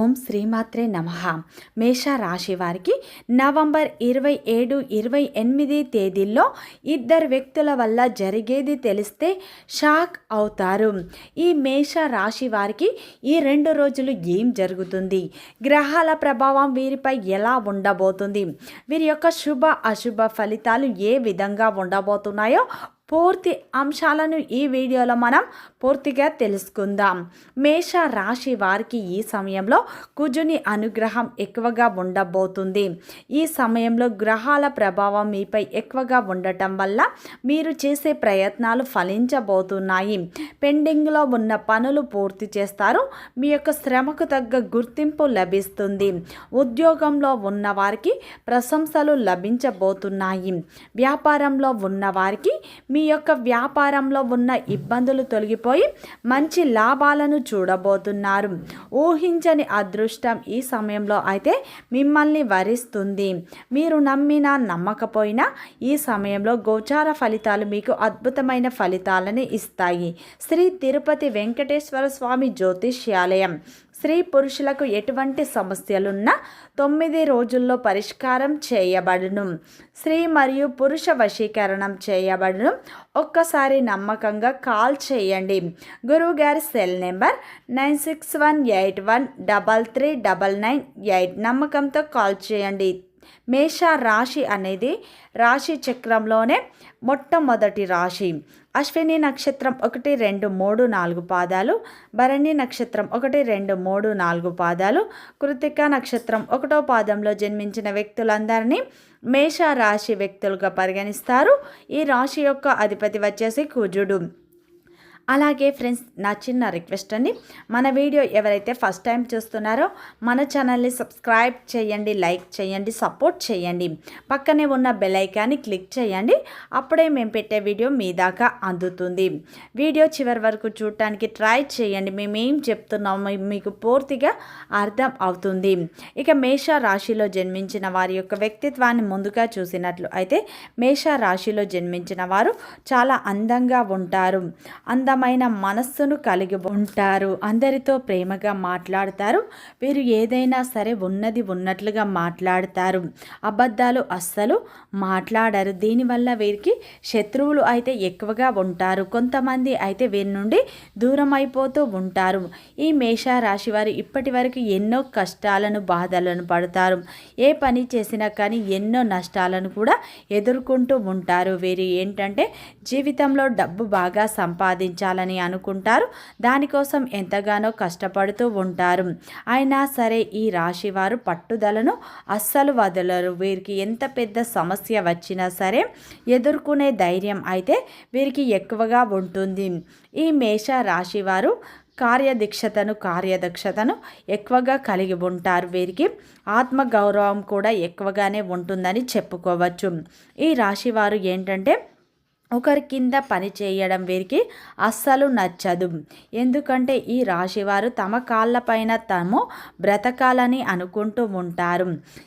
ఓం శ్రీమాత్రే నమ. మేష రాశి వారికి నవంబర్ ఇరవై ఏడు ఇరవై ఎనిమిది తేదీల్లో ఇద్దరు వ్యక్తుల వల్ల జరిగేది తెలిస్తే షాక్ అవుతారు. ఈ మేష రాశి వారికి ఈ రెండు రోజులు ఏం జరుగుతుంది? గ్రహాల ప్రభావం వీరిపై ఎలా ఉండబోతుంది? వీరి యొక్క శుభ అశుభ ఫలితాలు ఏ విధంగా ఉండబోతున్నాయో పూర్తి అంశాలను ఈ వీడియోలో మనం పూర్తిగా తెలుసుకుందాం. మేష రాశి వారికి ఈ సమయంలో కుజుని అనుగ్రహం ఎక్కువగా ఉండబోతుంది. ఈ సమయంలో గ్రహాల ప్రభావం మీపై ఎక్కువగా ఉండటం వల్ల మీరు చేసే ప్రయత్నాలు ఫలించబోతున్నాయి. పెండింగ్లో ఉన్న పనులు పూర్తి చేస్తారు. మీ యొక్క శ్రమకు తగ్గ గుర్తింపు లభిస్తుంది. ఉద్యోగంలో ఉన్న వారికి ప్రశంసలు లభించబోతున్నాయి. వ్యాపారంలో ఉన్న వారికి మీ యొక్క వ్యాపారంలో ఉన్న ఇబ్బందులు తొలగిపోయి మంచి లాభాలను చూడబోతున్నారు. ఊహించని అదృష్టం ఈ సమయంలో అయితే మిమ్మల్ని వరిస్తుంది. మీరు నమ్మినా నమ్మకపోయినా ఈ సమయంలో గోచార ఫలితాలు మీకు అద్భుతమైన ఫలితాలని ఇస్తాయి. శ్రీ తిరుపతి వెంకటేశ్వర స్వామి జ్యోతిష్యాలయం. స్త్రీ పురుషులకు ఎటువంటి సమస్యలున్నా తొమ్మిది రోజుల్లో పరిష్కారం చేయబడును. స్త్రీ మరియు పురుష వశీకరణం చేయబడును. ఒక్కసారి నమ్మకంగా కాల్ చేయండి. గురువుగారి cell number nine six one eight one double three double nine eight నమ్మకంతో కాల్ చేయండి. మేష రాశి అనేది రాశి చక్రంలోనే మొట్టమొదటి రాశి. అశ్విని నక్షత్రం ఒకటి రెండు మూడు నాలుగు పాదాలు. భరణి నక్షత్రం ఒకటి రెండు మూడు నాలుగు పాదాలు. కృతిక నక్షత్రం ఒకటో పాదంలో జన్మించిన వ్యక్తులందరినీ మేష రాశి వ్యక్తులుగా పరిగణిస్తారు. ఈ రాశి యొక్క అధిపతి వచ్చేసి కుజుడు. అలాగే ఫ్రెండ్స్ నా చిన్న రిక్వెస్ట్ అండి. మన వీడియో ఎవరైతే ఫస్ట్ టైం చూస్తున్నారో మన ఛానల్ని సబ్స్క్రైబ్ చేయండి లైక్ చేయండి సపోర్ట్ చేయండి. పక్కనే ఉన్న బెలైకాన్ని క్లిక్ చేయండి. అప్పుడే మేము పెట్టే వీడియో మీ దాకా అందుతుంది. వీడియో చివరి వరకు చూడటానికి ట్రై చేయండి. మేము ఏం చెప్తున్నామో మీకు పూర్తిగా అర్థం అవుతుంది. ఇక మేష రాశిలో జన్మించిన వారి యొక్క వ్యక్తిత్వాన్ని ముందుగా చూసినట్లు అయితే మేష రాశిలో జన్మించిన వారు చాలా అందంగా ఉంటారు. అందం ప్రశాంతమైన మనస్సును కలిగి ఉంటారు. అందరితో ప్రేమగా మాట్లాడతారు. వీరు ఏదైనా సరే ఉన్నది ఉన్నట్లుగా మాట్లాడతారు. అబద్ధాలు అస్సలు మాట్లాడరు. దీనివల్ల వీరికి శత్రువులు అయితే ఎక్కువగా ఉంటారు. కొంతమంది అయితే వీరి నుండి దూరం అయిపోతూ ఉంటారు. ఈ మేషారాశి వారు ఇప్పటి వరకు ఎన్నో కష్టాలను బాధలను పడతారు. ఏ పని చేసినా కానీ ఎన్నో నష్టాలను కూడా ఎదుర్కొంటూ ఉంటారు. వీరు ఏంటంటే జీవితంలో డబ్బు బాగా సంపాదించారు సాధించాలని అనుకుంటారు. దానికోసం ఎంతగానో కష్టపడుతూ ఉంటారు. అయినా సరే ఈ రాశి వారు పట్టుదలను అస్సలు వదలరు. వీరికి ఎంత పెద్ద సమస్య వచ్చినా సరే ఎదుర్కొనే ధైర్యం అయితే వీరికి ఎక్కువగా ఉంటుంది. ఈ మేష రాశి వారు కార్యదీక్షతను కార్యదక్షతను ఎక్కువగా కలిగి ఉంటారు. వీరికి ఆత్మగౌరవం కూడా ఎక్కువగానే ఉంటుందని చెప్పుకోవచ్చు. ఈ రాశి వారు ఏంటంటే ఒకరి కింద పని చేయడం వీరికి అస్సలు నచ్చదు. ఎందుకంటే ఈ రాశివారు తమ కాళ్ళపైన తాము బ్రతకాలని అనుకుంటూ ఉంటారు.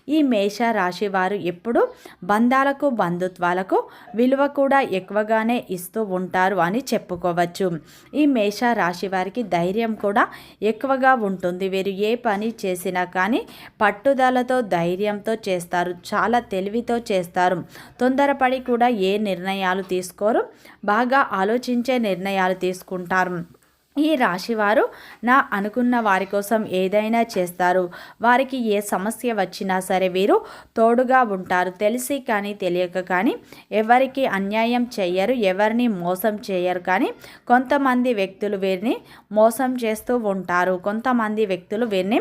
ఈ మేష రాశివారు ఎప్పుడు బంధాలకు బంధుత్వాలకు విలువ కూడా ఎక్కువగానే ఇస్తూ ఉంటారు అని చెప్పుకోవచ్చు. ఈ మేష రాశి వారికి ధైర్యం కూడా ఎక్కువగా ఉంటుంది. వీరు ఏ పని చేసినా కానీ పట్టుదలతో ధైర్యంతో చేస్తారు. చాలా తెలివితో చేస్తారు. తొందరపడి కూడా ఏ నిర్ణయాలు తీసుకు తీసుకోరు. బాగా ఆలోచించే నిర్ణయాలు తీసుకుంటారు. ఈ రాశివారు నా అనుకున్న వారి కోసం ఏదైనా చేస్తారు. వారికి ఏ సమస్య వచ్చినా సరే వీరు తోడుగా ఉంటారు. తెలిసి కానీ తెలియక కానీ ఎవరికి అన్యాయం చేయరు ఎవరిని మోసం చేయరు కానీ కొంతమంది వ్యక్తులు వీరిని మోసం చేస్తూ ఉంటారు. కొంతమంది వ్యక్తులు వీరిని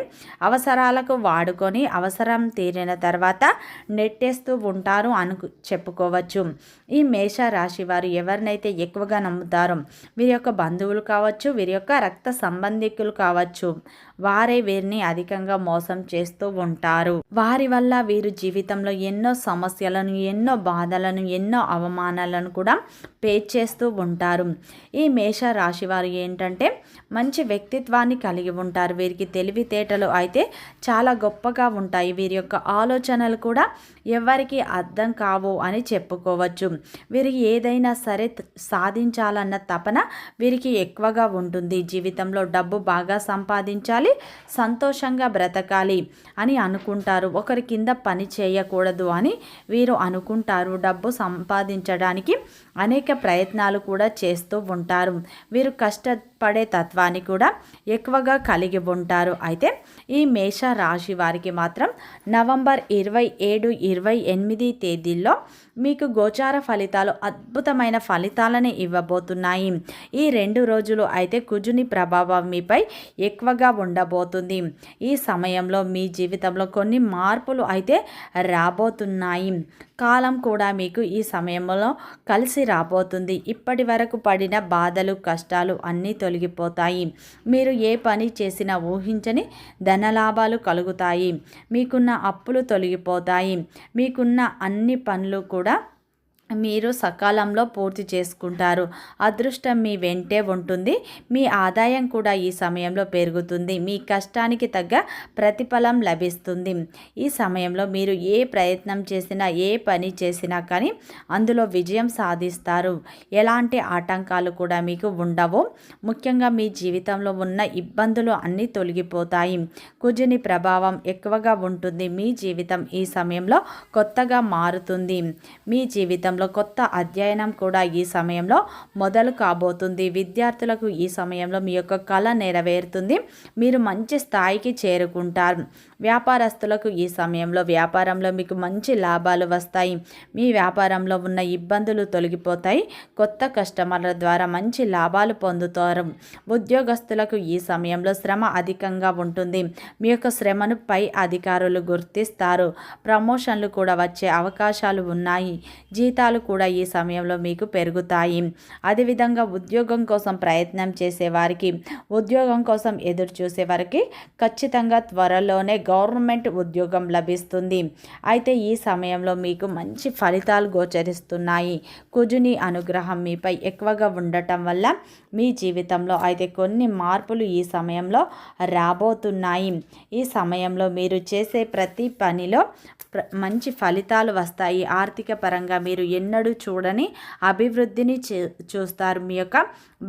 అవసరాలకు వాడుకొని అవసరం తీరిన తర్వాత నెట్టేస్తూ ఉంటారు అను చెప్పుకోవచ్చు. ఈ మేష రాశి వారు ఎవరినైతే ఎక్కువగా నమ్ముతారో వీరి యొక్క బంధువులు కావచ్చు వీరి యొక్క రక్త సంబంధికులు కావచ్చు. వారే వీరిని అధికంగా మోసం చేస్తూ ఉంటారు. వారి వల్ల వీరు జీవితంలో ఎన్నో సమస్యలను ఎన్నో బాధలను ఎన్నో అవమానాలను కూడా పే చేస్తూ ఉంటారు. ఈ మేష రాశి వారు ఏంటంటే మంచి వ్యక్తిత్వాన్ని కలిగి ఉంటారు. వీరికి తెలివితేటలు అయితే చాలా గొప్పగా ఉంటాయి. వీరి యొక్క ఆలోచనలు కూడా ఎవరికి అర్థం కావు అని చెప్పుకోవచ్చు. వీరికి ఏదైనా సరే సాధించాలన్న తపన వీరికి ఎక్కువగా ఉంటుంది. జీవితంలో డబ్బు బాగా సంపాదించాలి సంతోషంగా బ్రతకాలి అని అనుకుంటారు. ఒకరి కింద పని చేయకూడదు అని వీరు అనుకుంటారు. డబ్బు సంపాదించడానికి అనేక ప్రయత్నాలు కూడా చేస్తూ ఉంటారు. వీరు కష్ట పడే తత్వాన్ని కూడా ఎక్కువగా కలిగి ఉంటారు. అయితే ఈ మేష రాశి వారికి మాత్రం నవంబర్ ఇరవై ఏడు ఇరవై ఎనిమిది తేదీల్లో మీకు గోచార ఫలితాలు అద్భుతమైన ఫలితాలని ఇవ్వబోతున్నాయి. ఈ రెండు రోజులు అయితే కుజుని ప్రభావం మీపై ఎక్కువగా ఉండబోతుంది. ఈ సమయంలో మీ జీవితంలో కొన్ని మార్పులు అయితే రాబోతున్నాయి. కాలం కూడా మీకు ఈ సమయంలో కలిసి రాబోతుంది. ఇప్పటి వరకు పడిన బాధలు కష్టాలు అన్నీ తొలగిపోతాయి. మీరు ఏ పని చేసినా ఊహించని ధనలాభాలు కలుగుతాయి. మీకున్న అప్పులు తొలగిపోతాయి. మీకున్న అన్ని పనులు కూడా మీరు సకాలంలో పూర్తి చేసుకుంటారు. అదృష్టం మీ వెంటే ఉంటుంది. మీ ఆదాయం కూడా ఈ సమయంలో పెరుగుతుంది. మీ కష్టానికి తగ్గ ప్రతిఫలం లభిస్తుంది. ఈ సమయంలో మీరు ఏ ప్రయత్నం చేసినా ఏ పని చేసినా కానీ అందులో విజయం సాధిస్తారు. ఎలాంటి ఆటంకాలు కూడా మీకు ఉండవు. ముఖ్యంగా మీ జీవితంలో ఉన్న ఇబ్బందులు అన్నీ తొలగిపోతాయి. కుజుని ప్రభావం ఎక్కువగా ఉంటుంది. మీ జీవితం ఈ సమయంలో కొత్తగా మారుతుంది. మీ జీవితం జీవితంలో కొత్త అధ్యయనం కూడా ఈ సమయంలో మొదలు కాబోతుంది. విద్యార్థులకు ఈ సమయంలో మీ యొక్క కళ నెరవేరుతుంది. మీరు మంచి స్థాయికి చేరుకుంటారు. వ్యాపారస్తులకు ఈ సమయంలో వ్యాపారంలో మీకు మంచి లాభాలు వస్తాయి. మీ వ్యాపారంలో ఉన్న ఇబ్బందులు తొలగిపోతాయి. కొత్త కస్టమర్ల ద్వారా మంచి లాభాలు పొందుతారు. ఉద్యోగస్తులకు ఈ సమయంలో శ్రమ అధికంగా ఉంటుంది. మీ యొక్క శ్రమను పై అధికారులు గుర్తిస్తారు. ప్రమోషన్లు కూడా వచ్చే అవకాశాలు ఉన్నాయి. జీతాలు కూడా ఈ సమయంలో మీకు పెరుగుతాయి. అదేవిధంగా ఉద్యోగం కోసం ప్రయత్నం చేసేవారికి ఉద్యోగం కోసం ఎదురు చూసేవారికి ఖచ్చితంగా త్వరలోనే గవర్నమెంట్ ఉద్యోగం లభిస్తుంది. అయితే ఈ సమయంలో మీకు మంచి ఫలితాలు గోచరిస్తున్నాయి. కుజుని అనుగ్రహం మీపై ఎక్కువగా ఉండటం వల్ల మీ జీవితంలో అయితే కొన్ని మార్పులు ఈ సమయంలో రాబోతున్నాయి. ఈ సమయంలో మీరు చేసే ప్రతి పనిలో మంచి ఫలితాలు వస్తాయి. ఆర్థిక పరంగా మీరు ఎన్నడూ చూడని అభివృద్ధిని చూస్తారు. మీ యొక్క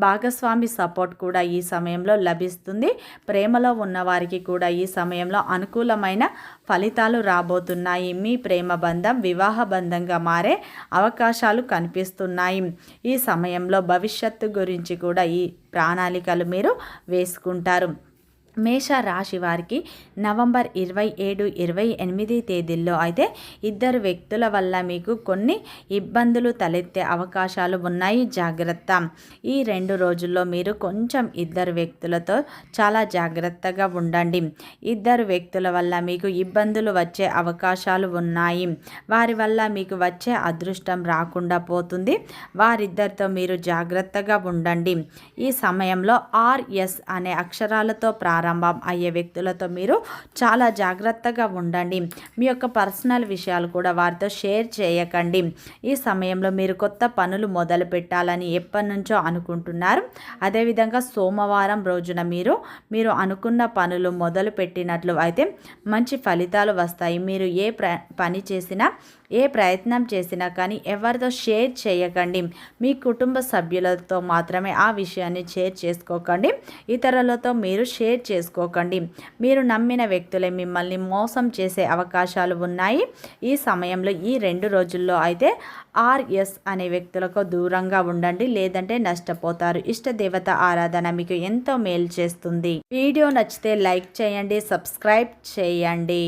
భాగస్వామి సపోర్ట్ కూడా ఈ సమయంలో లభిస్తుంది. ప్రేమలో ఉన్నవారికి కూడా ఈ సమయంలో అనుకూలమైన ఫలితాలు రాబోతున్నాయి. మీ ప్రేమ బంధం వివాహ బంధంగా మారే అవకాశాలు కనిపిస్తున్నాయి. ఈ సమయంలో భవిష్యత్తు గురించి కూడా ఈ ప్రణాళికలు మీరు వేసుకుంటారు. మేష రాశి వారికి నవంబర్ ఇరవై ఏడు ఇరవై ఎనిమిది తేదీల్లో అయితే ఇద్దరు వ్యక్తుల వల్ల మీకు కొన్ని ఇబ్బందులు తలెత్తే అవకాశాలు ఉన్నాయి. జాగ్రత్త. ఈ రెండు రోజుల్లో మీరు కొంచెం ఇద్దరు వ్యక్తులతో చాలా జాగ్రత్తగా ఉండండి. ఇద్దరు వ్యక్తుల వల్ల మీకు ఇబ్బందులు వచ్చే అవకాశాలు ఉన్నాయి. వారి వల్ల మీకు వచ్చే అదృష్టం రాకుండా పోతుంది. వారిద్దరితో మీరు జాగ్రత్తగా ఉండండి. ఈ సమయంలో ఆర్ఎస్ అనే అక్షరాలతో ప్రా ప్రారంభం అయ్యే వ్యక్తులతో మీరు చాలా జాగ్రత్తగా ఉండండి. మీ యొక్క పర్సనల్ విషయాలు కూడా వారితో షేర్ చేయకండి. ఈ సమయంలో మీరు కొత్త పనులు మొదలు పెట్టాలని ఎప్పటి నుంచో అనుకుంటున్నారు. అదేవిధంగా సోమవారం రోజున మీరు మీరు అనుకున్న పనులు మొదలు పెట్టినట్లు అయితే మంచి ఫలితాలు వస్తాయి. మీరు ఏ పని చేసినా ఏ ప్రయత్నం చేసినా కానీ ఎవరితో షేర్ చేయకండి. మీ కుటుంబ సభ్యులతో మాత్రమే ఆ విషయాన్ని షేర్ చేసుకోకండి. ఇతరులతో మీరు షేర్ చేసుకోకండి. మీరు నమ్మిన వ్యక్తులే మిమ్మల్ని మోసం చేసే అవకాశాలు ఉన్నాయి. ఈ సమయంలో ఈ రెండు రోజుల్లో అయితే ఆర్ఎస్ అనే వ్యక్తులకు దూరంగా ఉండండి. లేదంటే నష్టపోతారు. ఇష్ట దేవత ఆరాధన మీకు ఎంతో మేలు చేస్తుంది. వీడియో నచ్చితే లైక్ చేయండి సబ్స్క్రైబ్ చేయండి.